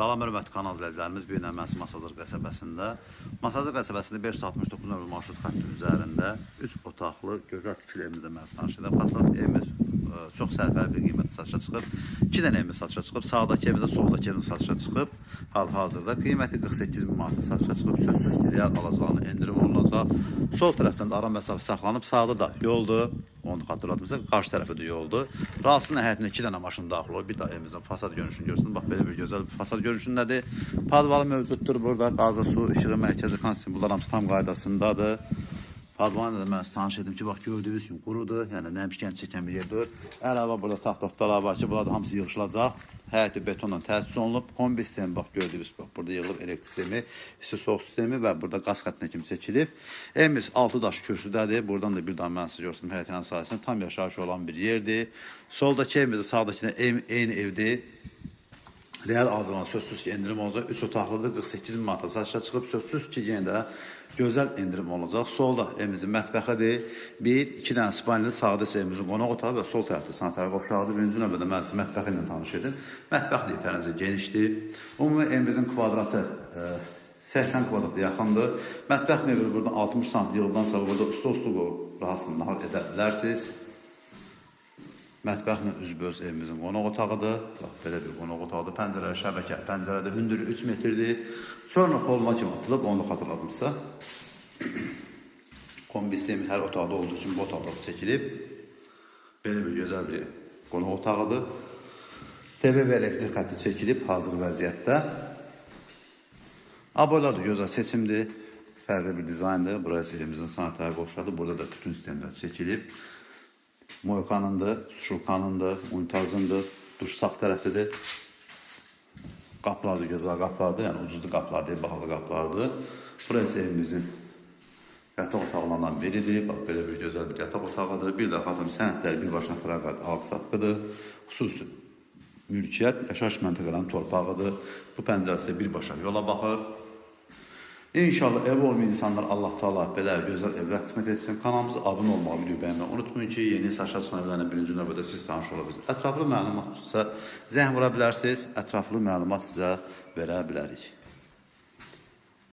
Salam hörmətli kanal izləyicilərimiz. Bu gün Əməsi Masadır qəsəbəsində. Masadır qəsəbəsində 569 nömrəli marşrut xətti üzərində 3 otaqlı gözəl tikili evimizdə mən tanış edirəm. Xatırlat evimiz ə, çox sərfəli bir qiymətə satışa çıxıb. 2 dənə evimiz satışa çıxıb. Sağdakı evimizdə, soldakı evimiz satışa çıxıb. Hal-hazırda qiyməti 48 min manata satışa çıxıb. Sözsüz ki, real alacağını endirim olunacaq. Sol tərəfdən də ara məsafə saxlanıb. Sağda da yoldur. Onu xatırlatmışsa, qarşı tərəfə də yoldur. Ralsının həyətinə 2 dənə maşın daxil olur. Bir də evimizin fasad görünüşünü görsün. Bax belə bir gözəl fasad görünüşündədir. Padvalı mövcuddur burada. Qazı, su, işığı, mərkəzi bunlar hamısı tam qaydasındadır. Padvanı da mən tanış edim ki, bax gördüyünüz kimi qurudur. Yəni nəmişkən çəkən bir yerdir. Əlavə burada taxt otalar var ki, bunlar da hamısı yığışılacaq. Həyəti betonla təchiz olunub. Kombi sistemi bax gördüyünüz bax burada yığılıb elektrik sistemi, isti soğuk sistemi və burada qaz xəttinə kimi çəkilib. Evimiz 6 daş kürsüdədir. Buradan da bir daha mən sizə göstərim həyətin sahəsində tam yaşayış olan bir yerdir. Soldakı evimiz də sağdakı eyni evdir. Real alıcılan sözsüz ki endirim olacaq. 3 otaqlıdır 48 min manata satışa çıxıb sözsüz ki yenə də gözəl endirim olacaq. Solda evimizin mətbəxidir. Bir, iki dənə spalni sağda isə evimizin qonaq otağı və sol tərəfdə sanitar qovşağıdır. Birinci növbədə mən sizə mətbəxi ilə tanış edim. Mətbəx də yetərincə genişdir. Ümumi evimizin kvadratı e, 80 kvadrata yaxındır. Mətbəx mebeli buradan 60 sm yığıldan sonra burada stol stulu rahatsız nahar edə bilərsiniz. Mətbəxlə üzbəüz evimizin qonaq otağıdır. Bax belə bir qonaq otağıdır. Pəncərəli şəbəkə, pəncərədə hündürlüyü 3 metrdir. Sonra polma kimi atılıb, onu xatırladımsa. Kombi sistemi hər otaqda olduğu kimi bu otaqda da çəkilib. Belə bir gözəl bir qonaq otağıdır. TV və elektrik xətti çəkilib hazır vəziyyətdə. Aboylar da gözəl seçimdir. Fərqli bir dizayndır. Burası evimizin sanitari qoşuladır. Burada da bütün sistemlər çəkilib. Moykanındır, Şulkanındır, sağ tərəfdədir. Qapılar da gözəl qapılardır, yəni ucuzlu qapılar deyil, bahalı qapılardır. Burası evimizin yataq otaqlarından biridir. Bax belə bir gözəl bir yataq otağıdır. Bir də xatım sənədlər birbaşına fəraqat alqı-satqıdır. Xüsusi mülkiyyət yaşayış məntəqələrinin torpağıdır. Bu pəncərəsi birbaşa yola baxır. İnşallah ev olmayan insanlar Allah Taala belə gözəl evlər qismət etsin. Kanalımıza abunə olmağı, videoyu bəyənməyi unutmayın ki, yeni saçlar çıxan evlərlə birinci növbədə siz tanış ola bilirsiniz. Ətraflı məlumat isə zəng vura bilərsiniz. Ətraflı məlumat sizə verə bilərik.